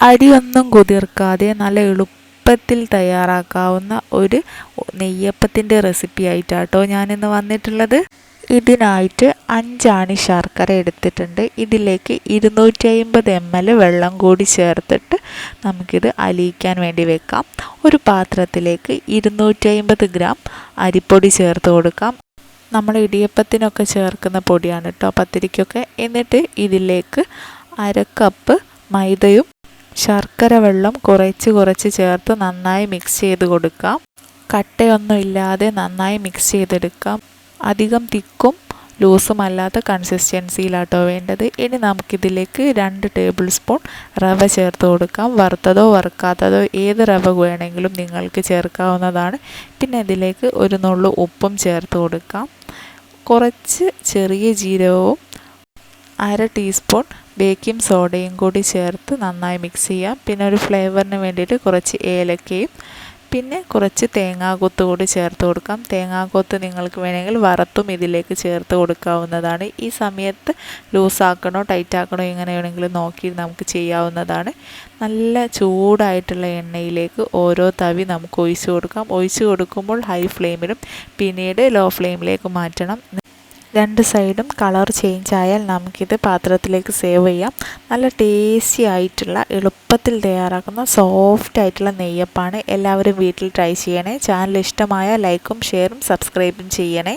അരിയൊന്നും കുതിർക്കാതെ നല്ല എളുപ്പത്തിൽ തയ്യാറാക്കാവുന്ന ഒരു നെയ്യപ്പത്തിന്റെ റെസിപ്പി ആയിട്ടാട്ടോ ഞാനിന്ന് വന്നിട്ടുള്ളത്. ഇതിനായിട്ട് അഞ്ചാണി ശർക്കര എടുത്തിട്ടുണ്ട്. ഇതിലേക്ക് ഇരുന്നൂറ്റി അമ്പത് എം എൽ വെള്ളം കൂടി ചേർത്തിട്ട് നമുക്കിത് അലിയിക്കാൻ വേണ്ടി വെക്കാം. ഒരു പാത്രത്തിലേക്ക് ഇരുന്നൂറ്റി അമ്പത് ഗ്രാം അരിപ്പൊടി ചേർത്ത് കൊടുക്കാം. നമ്മൾ ഇടിയപ്പത്തിനൊക്കെ ചേർക്കുന്ന പൊടിയാണ് കേട്ടോ പത്തിരിക്കൊക്കെ. എന്നിട്ട് ഇതിലേക്ക് അര കപ്പ് മൈദയും ശർക്കര വെള്ളം കുറച്ച് കുറച്ച് ചേർത്ത് നന്നായി മിക്സ് ചെയ്ത് കൊടുക്കാം. കട്ടയൊന്നും ഇല്ലാതെ നന്നായി മിക്സ് ചെയ്തെടുക്കാം. അധികം തിക്കും ലൂസും അല്ലാത്ത കൺസിസ്റ്റൻസിയിലാട്ടോ വേണ്ടത്. ഇനി നമുക്കിതിലേക്ക് രണ്ട് ടേബിൾ സ്പൂൺ റവ ചേർത്ത് കൊടുക്കാം. വറുത്തതോ വറുക്കാത്തതോ ഏത് റവ വേണമെങ്കിലും നിങ്ങൾക്ക് ചേർക്കാവുന്നതാണ്. പിന്നെ ഇതിലേക്ക് ഒരു നുള്ളു ഉപ്പും ചേർത്ത് കൊടുക്കാം. കുറച്ച് ചെറിയ ജീരകവും അര ടീസ്പൂൺ ബേക്കിംഗ് സോഡയും കൂടി ചേർത്ത് നന്നായി മിക്സ് ചെയ്യാം. പിന്നെ ഒരു ഫ്ലേവറിന് വേണ്ടിയിട്ട് കുറച്ച് ഏലക്കയും പിന്നെ കുറച്ച് തേങ്ങാക്കൊത്ത് കൂടി ചേർത്ത് കൊടുക്കാം. തേങ്ങാക്കൊത്ത് നിങ്ങൾക്ക് വേണമെങ്കിൽ വറുത്തും ഇതിലേക്ക് ചേർത്ത് കൊടുക്കാവുന്നതാണ്. ഈ സമയത്ത് ലൂസാക്കണോ ടൈറ്റാക്കണോ ഇങ്ങനെ വേണമെങ്കിലും നോക്കി നമുക്ക് ചെയ്യാവുന്നതാണ്. നല്ല ചൂടായിട്ടുള്ള എണ്ണയിലേക്ക് ഓരോ തവി നമുക്ക് ഒഴിച്ചു കൊടുക്കാം. ഒഴിച്ചു കൊടുക്കുമ്പോൾ ഹൈ ഫ്ലെയിമിലും പിന്നീട് ലോ ഫ്ലെയിമിലേക്ക് മാറ്റണം. രണ്ട് സൈഡും കളർ ചേഞ്ച് ആയാൽ നമുക്കിത് പാത്രത്തിലേക്ക് സേവ് ചെയ്യാം. നല്ല ടേസ്റ്റി ആയിട്ടുള്ള എളുപ്പത്തിൽ തയ്യാറാക്കുന്ന സോഫ്റ്റ് ആയിട്ടുള്ള നെയ്യപ്പാണ്. എല്ലാവരും വീട്ടിൽ ട്രൈ ചെയ്യണേ. ചാനൽ ഇഷ്ടമായ ലൈക്കും ഷെയറും സബ്സ്ക്രൈബും ചെയ്യണേ.